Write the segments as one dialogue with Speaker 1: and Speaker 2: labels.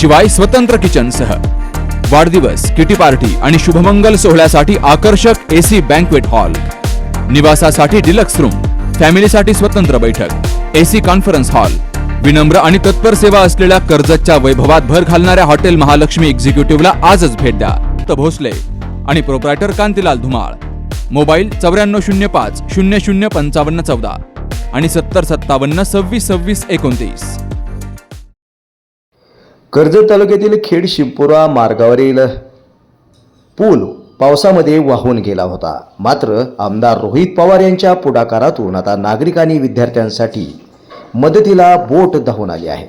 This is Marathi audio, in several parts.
Speaker 1: शिवाय स्वतंत्र किचन सह वाढदिवस किटी पार्टी आणि शुभमंगल सोहळ्यासाठी आकर्षक एसी बँकवेट हॉल. निवासासाठी डिलक्स रूम फॅमिलीसाठी स्वतंत्र बैठक एसी कॉन्फरन्स हॉल. विनम्र आणि तत्पर सेवा असलेल्या कर्जतच्या वैभवात भर घालणाऱ्या हॉटेल महालक्ष्मी एक्झिक्युटिव्हला आजच भेट द्या. त भोसले आणि प्रोप्रायटर कांतीलाल धुमाळ. मोबाईल चौऱ्याण्णव शून्य पाच शून्य शून्य पंचावन्न चौदा आणि सत्तर सत्तावन्न सव्वीस सव्वीस एकोणतीस.
Speaker 2: कर्जत तालुक्यातील खेड शिंपुरा मार्गावरील पूल पावसामध्ये वाहून गेला होता. मात्र आमदार रोहित पवार यांच्या पुढाकारातून आता नागरिक आणि विद्यार्थ्यांसाठी मदतीला बोट धावून आली आहे.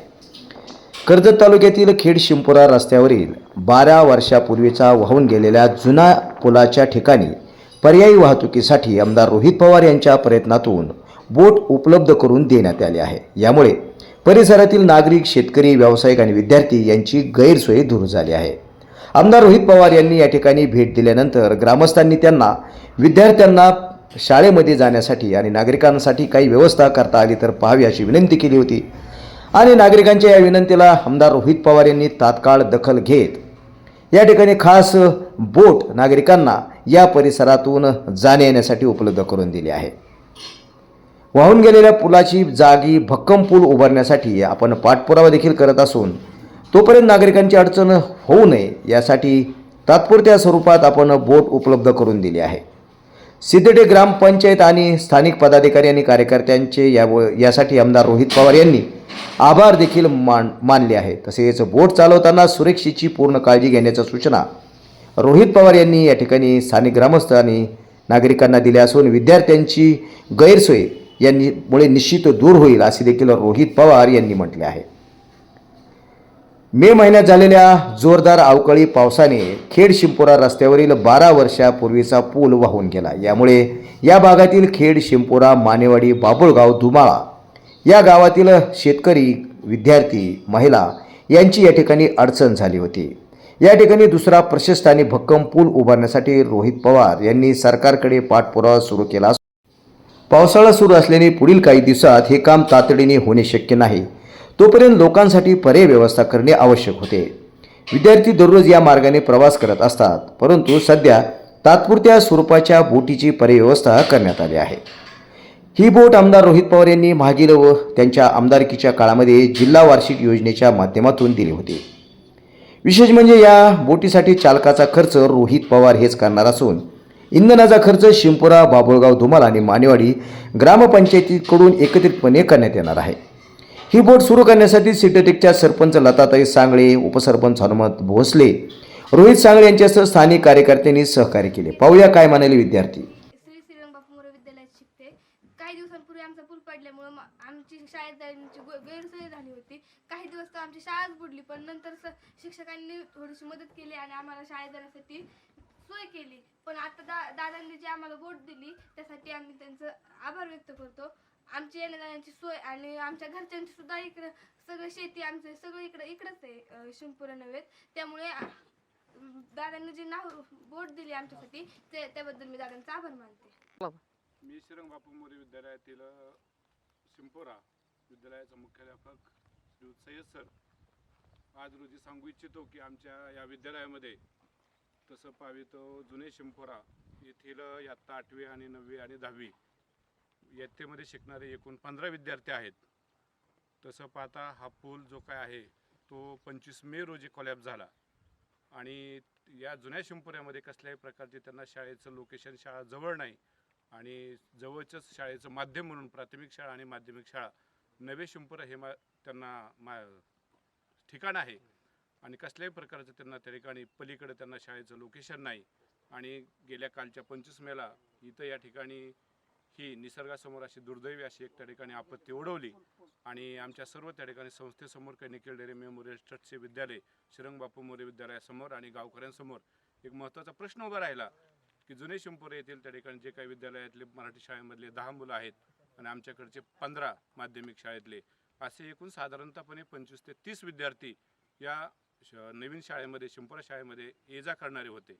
Speaker 2: कर्जत तालुक्यातील खेड शिंपुरा रस्त्यावरील बारा वर्षापूर्वीचा वाहून गेलेल्या जुना पुलाच्या ठिकाणी पर्यायी वाहतुकीसाठी आमदार रोहित पवार यांच्या प्रयत्नातून बोट उपलब्ध करून देण्यात आले आहे. यामुळे परिसरातील नागरिक शेतकरी व्यावसायिक आणि विद्यार्थी यांची गैरसोय दूर झाली आहे. आमदार रोहित पवार यांनी या ठिकाणी भेट दिल्यानंतर ग्रामस्थांनी त्यांना विद्यार्थ्यांना शाळेमध्ये जाण्यासाठी आणि नागरिकांसाठी काही व्यवस्था करता आली तर पाहावी अशी विनंती केली होती. आणि नागरिकांच्या या विनंतीला आमदार रोहित पवार यांनी तात्काळ दखल घेत या ठिकाणी खास बोट नागरिकांना या परिसरातून जाण्या येण्यासाठी उपलब्ध करून दिली आहे. वाहून गेलेल्या पुलाची जागी भक्कम पूल उभारण्यासाठी आपण पाठपुरावा देखील करत असून तोपर्यंत नागरिकांची अडचण होऊ नये यासाठी तात्पुरत्या स्वरूपात आपण बोट उपलब्ध करून दिली आहे. सिद्धटे ग्रामपंचायत आणि स्थानिक पदाधिकारी आणि कार्यकर्त्यांचे या यासाठी आमदार रोहित पवार यांनी आभार देखील मान मानले आहे तसेच बोट चालवताना सुरक्षेची पूर्ण काळजी घेण्याच्या सूचना रोहित पवार यांनी या ठिकाणी स्थानिक ग्रामस्थ आणि नागरिकांना दिल्या असून विद्यार्थ्यांची गैरसोय यांनी मुळे निश्चित दूर होईल असे देखील रोहित पवार यांनी म्हटले आहे. मे महिन्यात झालेल्या जोरदार अवकाळी पावसाने खेड शिंपोरा रस्त्यावरील बारा वर्षापूर्वीचा पूल वाहून गेला. यामुळे या भागातील खेड शिंपोरा मानेवाडी बाबुळगाव धुमाळा या गावातील शेतकरी विद्यार्थी महिला यांची या ठिकाणी अडचण झाली होती. या ठिकाणी दुसरा प्रशस्त आणि भक्कम पूल उभारण्यासाठी रोहित पवार यांनी सरकारकडे पाठपुरावा सुरू केला पावसाळा सुरू असल्याने पुढील काही दिवसात हे काम तातडीने होणे शक्य नाही. तोपर्यंत लोकांसाठी पर्याय व्यवस्था करणे आवश्यक होते. विद्यार्थी दररोज या मार्गाने प्रवास करत असतात परंतु सध्या तात्पुरत्या स्वरूपाच्या बोटीची पर्यायव्यवस्था करण्यात आली आहे. ही बोट आमदार रोहित पवार यांनी मागील व त्यांच्या आमदारकीच्या काळामध्ये जिल्हा वार्षिक योजनेच्या माध्यमातून दिली होती. विशेष म्हणजे या बोटीसाठी चालकाचा खर्च रोहित पवार हेच करणार असून इंधनाचा खर्च शिंपुरा बाबुळगाव धुमाल आणि मानेवाडी ग्रामपंचायतीकडून एकत्रितपणे करण्यात येणार आहे. ही बोट सुरू करण्यासाठी सिटेटेकच्या सरपंच लताताई सांगळे उपसरपंच हनुमंत भोसले रोहित सांगळे यांच्यासह स्थानिक कार्यकर्त्यांनी सहकार्य केले. पाहूया काय म्हणाले विद्यार्थी.
Speaker 3: श्री श्रीरंग बापू मोरे विद्यालयात शिकते. काही दिवसांपूर्वी आमचा पूल पडल्यामुळं मा- आमची शाळेत जाण्याची गो- गैरसोय झाली होती. काही दिवस तर आमची शाळाच बुडली पण नंतर स- शिक्षकांनी थोडीशी मदत केली आणि आम्हाला शाळेत जाण्यासाठी सोय केली. पण आता दा दादांनी जी आम्हाला बोट दिली त्यासाठी आम्ही त्यांचं आभार व्यक्त करतो. आमची येण्या जाण्याची सोय आणि आमच्या घरच्यांची सुद्धा इकडं सगळं शेती आमचं सगळं इकडं इकडंच आहे शिंपुरा नव्हे. त्यामुळे दादांनी जी नाव बोट दिली आमच्यासाठी ते त्याबद्दल मी दादांचा आभार मानते.
Speaker 4: मी श्रीरंग बापू मोदी विद्यालयातील शिंपोरा विद्यालयाचा मुख्याध्यापक श्री सय्यद सर. आज रोजी सांगू इच्छितो की आमच्या या विद्यालयामध्ये तसं पाहावे तर जुने शिंपोरा येथील आत्ता आठवी आणि नववी आणि दहावी. इयत्तेमध्ये शिकणारे एकूण पंधरा विद्यार्थी आहेत. तसं पाहता हा पूल जो काय आहे तो पंचवीस मे रोजी कॉलॅप झाला. आणि या जुन्या शिंपोऱ्यामध्ये कसल्याही प्रकारचे त्यांना शाळेचं लोकेशन शाळा जवळ नाही आणि जवळच्याच शाळेचं माध्यम म्हणून प्राथमिक शाळा आणि माध्यमिक शाळा नवे शिंपुरा हे मा त्यांना मा ठिकाण आहे. आणि कसल्याही प्रकारचं त्यांना त्या ठिकाणी पलीकडे त्यांना शाळेचं लोकेशन नाही. आणि गेल्या कालच्या पंचवीस मेला इथं या ठिकाणी ही निसर्गासमोर अशी दुर्दैवी अशी एक त्या ठिकाणी आपत्ती ओढवली. आणि आमच्या सर्व त्या ठिकाणी संस्थेसमोर काही निखिल डेरे मेमोरियल ट्रस्टचे विद्यालय श्रीरंग बापू मोरे विद्यालयासमोर आणि गावकऱ्यांसमोर एक महत्त्वाचा प्रश्न उभा राहिला की जुने शिंपोरे येथील त्या ठिकाणी जे काही विद्यालयातले मराठी शाळेमधले दहा मुलं आहेत आणि आमच्याकडचे पंधरा माध्यमिक शाळेतले असे एकूण साधारणतःपणे पंचवीस ते तीस विद्यार्थी या श- नवीन शाळेमध्ये शिंपोरा शाळेमध्ये ये जा करणारे होते.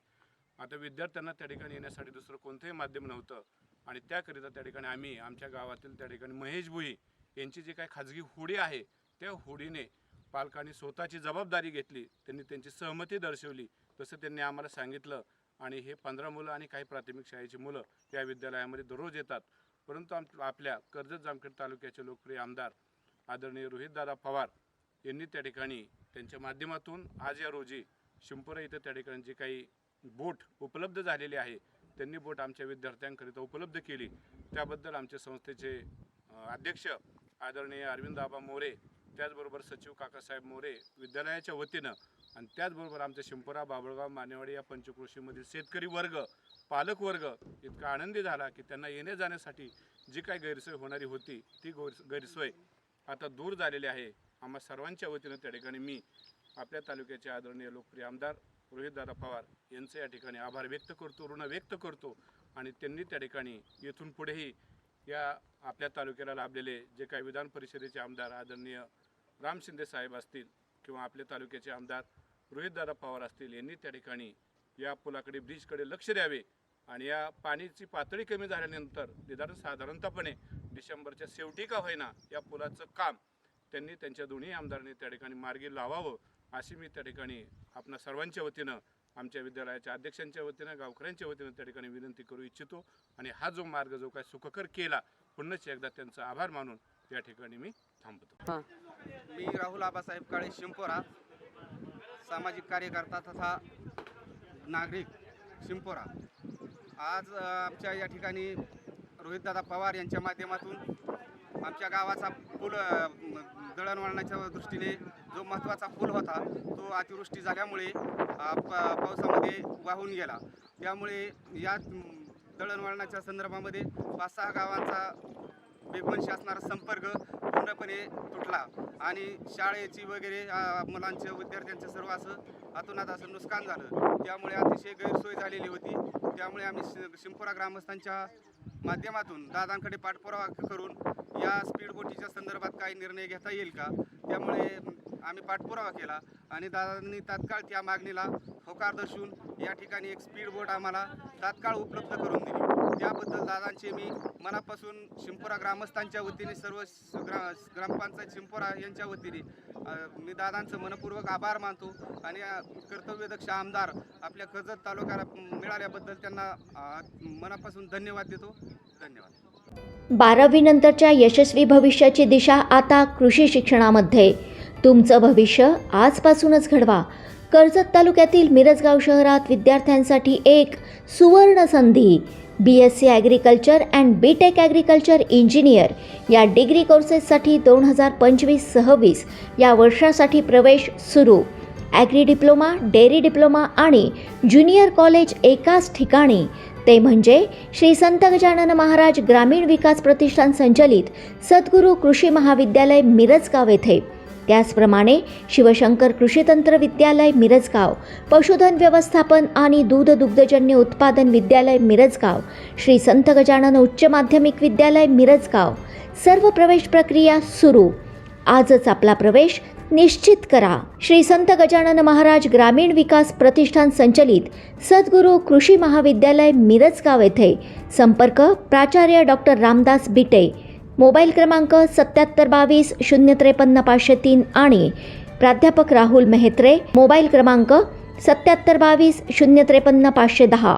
Speaker 4: आता विद्यार्थ्यांना त्या ठिकाणी येण्यासाठी दुसरं कोणतंही माध्यम नव्हतं. आणि त्याकरिता त्या ठिकाणी आम्ही आमच्या गावातील त्या ठिकाणी महेश भुई यांची जी काही खाजगी हुडी आहे त्या हुडीने पालकांनी स्वतःची जबाबदारी घेतली. त्यांनी त्यांची सहमती दर्शवली. तसं त्यांनी आम्हाला सांगितलं. आणि हे पंधरा मुलं आणि काही प्राथमिक शाळेची मुलं या विद्यालयामध्ये दररोज येतात. परंतु आम आपल्या कर्जत जामखेड तालुक्याचे लोकप्रिय आमदार आदरणीय रोहितदादा पवार यांनी त्या ठिकाणी त्यांच्या माध्यमातून आज या रोजी शिंपोरा इथं त्या ठिकाणी जे काही बोट उपलब्ध झालेली आहे त्यांनी बोट आमच्या विद्यार्थ्यांकरिता उपलब्ध केली. त्याबद्दल आमच्या संस्थेचे अध्यक्ष आदरणीय अरविंद आबा मोरे त्याचबरोबर सचिव काकासाहेब मोरे विद्यालयाच्या वतीनं आणि त्याचबरोबर आमच्या शिंपोरा बाबळगाव मानेवाडी या पंचकृषीमधील शेतकरी वर्ग पालक वर्ग इतका आनंदी झाला की त्यांना येण्या जाण्यासाठी जी काही गैरसोय होणारी होती ती गैरसोय आता दूर झालेली आहे. आम्हा सर्वांच्या वतीनं त्या ठिकाणी मी आपल्या तालुक्याचे आदरणीय लोकप्रिय आमदार रोहितदादा पवार यांचे या ठिकाणी आभार व्यक्त करतो ऋण व्यक्त करतो आणि त्यांनी त्या ठिकाणी येथून पुढेही या आपल्या तालुक्याला लाभलेले जे काही विधान परिषदेचे आमदार आदरणीय राम शिंदे साहेब असतील किंवा आपल्या तालुक्याचे आमदार रोहितदादा पवार असतील यांनी त्या ठिकाणी या पुलाकडे ब्रिजकडे लक्ष द्यावे आणि या पाण्याची पातळी कमी झाल्यानंतर निदान साधारणतःपणे डिसेंबरच्या शेवटी का होईना या पुलाचं काम त्यांनी त्यांच्या दोन्ही आमदारांनी त्या ठिकाणी मार्गी लावावं अशी मी त्या ठिकाणी आपणा सर्वांच्या वतीनं आमच्या विद्यालयाच्या अध्यक्षांच्या वतीनं गावकऱ्यांच्या वतीनं त्या ठिकाणी विनंती करू इच्छितो. आणि हा जो मार्ग जो काय सुखकर केला पुन्हा एकदा त्यांचा आभार मानून या ठिकाणी मी थांबतो.
Speaker 5: मी राहुल आबासाहेब काळे शिंपोरा सामाजिक कार्यकर्ता तथा नागरिक शिंपोरा. आज आमच्या या ठिकाणी रोहितदादा पवार यांच्या माध्यमातून आमच्या गावाचा पूल दळणवळणाच्या दृष्टीने जो महत्त्वाचा पूल होता तो अतिवृष्टी झाल्यामुळे पावसामध्ये वाहून गेला. त्यामुळे या दळणवळणाच्या संदर्भामध्ये पाच सहा गावांचा बेगमनशी असणारा संपर्क पूर्णपणे तुटला आणि शाळेची वगैरे मुलांचं विद्यार्थ्यांचं सर्व असं अतोनात असं नुकसान झालं. त्यामुळे अतिशय गैरसोय झालेली होती. त्यामुळे आम्ही शि- ग्रामस्थांच्या माध्यमातून दादांकडे पाठपुरावा करून या स्पीड बोटीच्या संदर्भात काही निर्णय घेता येईल का? त्यामुळे आम्ही पाठपुरावा केला आणि दादांनी तात्काळ त्या मागणीला होकार दर्शवून या ठिकाणी एक स्पीड बोट आम्हाला तात्काळ उपलब्ध करून दिली. त्याबद्दल दादांचे मी मनापासून शिंपोरा ग्रामस्थांच्या वतीने सर्व ग्रा ग्रामपंचायत शिंपोरा यांच्या वतीने मी दादांचं मनपूर्वक आभार मानतो आणि कर्तव्यदक्ष आमदार आपल्या कर्जत तालुक्याला मिळाल्याबद्दल त्यांना मनापासून धन्यवाद देतो. धन्यवाद.
Speaker 6: बारावीनंतरच्या यशस्वी भविष्याची दिशा आता कृषी शिक्षणामध्ये. तुमचं भविष्य आजपासूनच घडवा. कर्जत तालुक्यातील मिरजगाव शहरात विद्यार्थ्यांसाठी एक सुवर्ण संधी. B S C agriculture and B tech agriculture engineer या डिग्री कोर्सेससाठी दोन हजार पंचवीस सव्वीस या वर्षासाठी प्रवेश सुरू. ॲग्री डिप्लोमा डेअरी डिप्लोमा आणि ज्युनियर कॉलेज एकाच ठिकाणी. ते म्हणजे श्री संत गजानन महाराज ग्रामीण विकास प्रतिष्ठान संचलित सद्गुरू कृषी महाविद्यालय मिरजगाव येथे. त्याचप्रमाणे शिवशंकर कृषी तंत्र विद्यालय मिरजगाव पशुधन व्यवस्थापन आणि दूध दुग्धजन्य उत्पादन विद्यालय मिरजगाव श्री संत गजानन उच्च माध्यमिक विद्यालय मिरजगाव. सर्व प्रवेश प्रक्रिया सुरू. आजच आपला प्रवेश निश्चित करा. श्री संत गजानन महाराज ग्रामीण विकास प्रतिष्ठान संचलित सद्गुरू कृषी महाविद्यालय मिरजगाव येथे संपर्क प्राचार्य डॉक्टर रामदास बिटे मोबाईल क्रमांक सत्याहत्तर बावीस शून्य त्रेपन्न पाचशे तीन आणि प्राध्यापक राहुल मेहत्रे मोबाईल क्रमांक सत्याहत्तर बावीस शून्य त्रेपन्न पाचशे दहा.